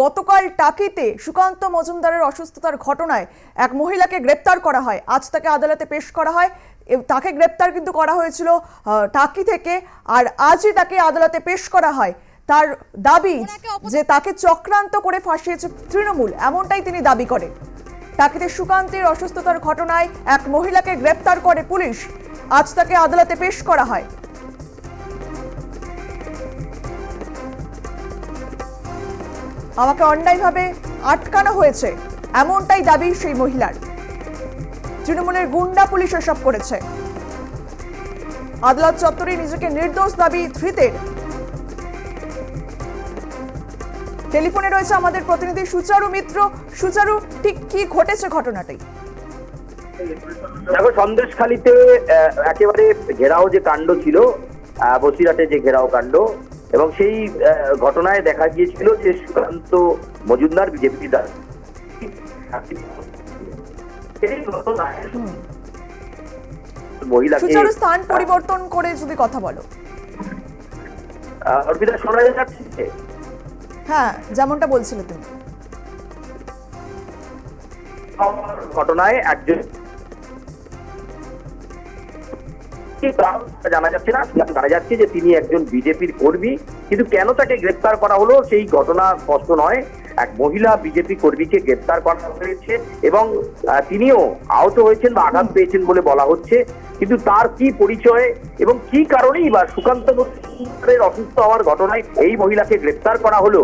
গতকাল টাকিতে সুকান্ত মজুমদারের অসুস্থতার ঘটনায় এক মহিলাকে গ্রেপ্তার করা হয়। আজ তাকে আদালতে পেশ করা হয়। তাকে গ্রেপ্তার কিন্তু করা হয়েছিল টাকি থেকে আর আজই তাকে আদালতে পেশ করা হয়। তার দাবি যে তাকে চক্রান্ত করে ফাঁসিয়েছে তৃণমূল এমনটাই তিনি দাবি করেন। টাকিতে সুকান্তের অসুস্থতার ঘটনায় এক মহিলাকে গ্রেপ্তার করে পুলিশ। আজ তাকে আদালতে পেশ করা হয়। আমাকে অন্যায়ভাবে আটকানো হয়েছে এমনটাই দাবি সেই মহিলার। তৃণমূলের গুন্ডা পুলিশ এসব করেছে। আদালত চত্বরে নিজেকে নির্দোষ দাবি ধৃতের। টেলিফোনে রয়েছে আমাদের প্রতিনিধি সুচারু মিত্র। সুচারু ঠিক কি ঘটেছে ঘটনাটাই দেখো সন্দেশখালিতে একেবারে ঘেরাও যে কাণ্ড ছিল আহ, বসিরহাটে যে ঘেরাও কাণ্ড এবং সেই ঘটনায় দেখা গিয়েছিল যে সুকান্ত মজুমদার বিজেপি মহিলাকে সুচারু স্থান পরিবর্তন করে যদি কথা বলো। অর্পিতা শোনা যাচ্ছে হ্যাঁ যেমনটা বলছিলে তুমি। ঘটনায় একজন জানা যাচ্ছে না। জানা যাচ্ছে যে তিনি একজন বিজেপির কর্মী, কিন্তু কেন তাকে গ্রেপ্তার করা হলো সেই ঘটনা স্পষ্ট নয়। এক মহিলা বিজেপি কর্মীকে গ্রেপ্তার করা হয়েছে এবং তিনিও আহত হয়েছেন বা আঘাত পেয়েছেন বলে বলা হচ্ছে। কিন্তু তার কি পরিচয় এবং কি কারণেই বা সুকান্ত অসুস্থ হওয়ার ঘটনায় এই মহিলাকে গ্রেপ্তার করা হলো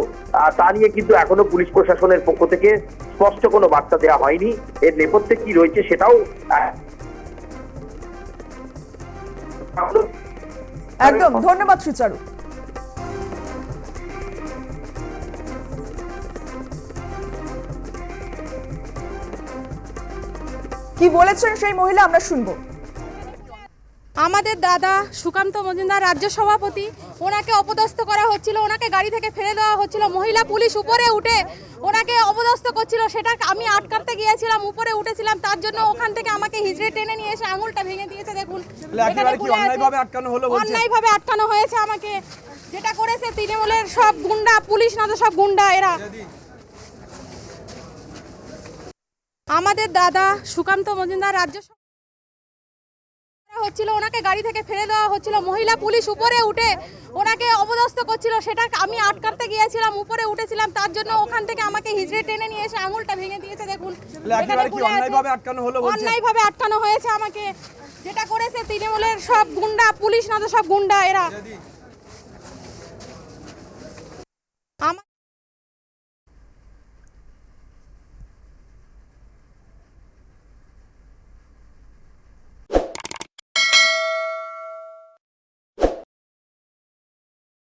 তা নিয়ে কিন্তু এখনও পুলিশ প্রশাসনের পক্ষ থেকে স্পষ্ট কোনো বার্তা দেওয়া হয়নি। এর নেপথ্যে কি রয়েছে সেটাও একদম ধন্যবাদ সুচারু। কি বলেছেন সেই মহিলা আমরা শুনব। আমাদের দাদা সুকান্ত মজুমদার রাজ্য সভাপতি ওনাকে অপদস্থ করা হচ্ছিল ওনাকে গাড়ি থেকে ফেলে দেওয়া হচ্ছিল মহিলা পুলিশ উপরে উঠে ওনাকে অপদস্থ করছিল সেটা আমি আটকাতে গিয়েছিলাম উপরে উঠেছিলাম তার জন্য ওখান থেকে আমাকে হিজড়ে টেনে নিয়ে এসে আঙুলটা ভেঙে দিয়েছে দেখুন। অন্যায়ভাবে আটকানো হয়েছে আমাকে। যেটা করেছে তৃণমূলের সব গুন্ডা পুলিশ না তো সব গুন্ডা এরা। আমাদের দাদা সুকান্ত মজুমদার রাজ্য হচ্ছিল ওনাকে গাড়ি থেকে ফেলে দেওয়া হচ্ছিল। মহিলা পুলিশ উপরে উঠে ওনাকে অবদস্থ করছিল। সেটা আমি আটকাতে গিয়েছিলাম উপরে উঠেছিলাম। তার জন্য ওখান থেকে আমাকে হিজড়ে টেনে নিয়ে এসে আঙুলটা ভেঙে দিয়েছে দেখুন। অন্যায়ভাবে আটকানো হয়েছে আমাকে। যেটা করেছে তৃণমূলের সব গুন্ডা পুলিশ না তো সব গুন্ডা এরা।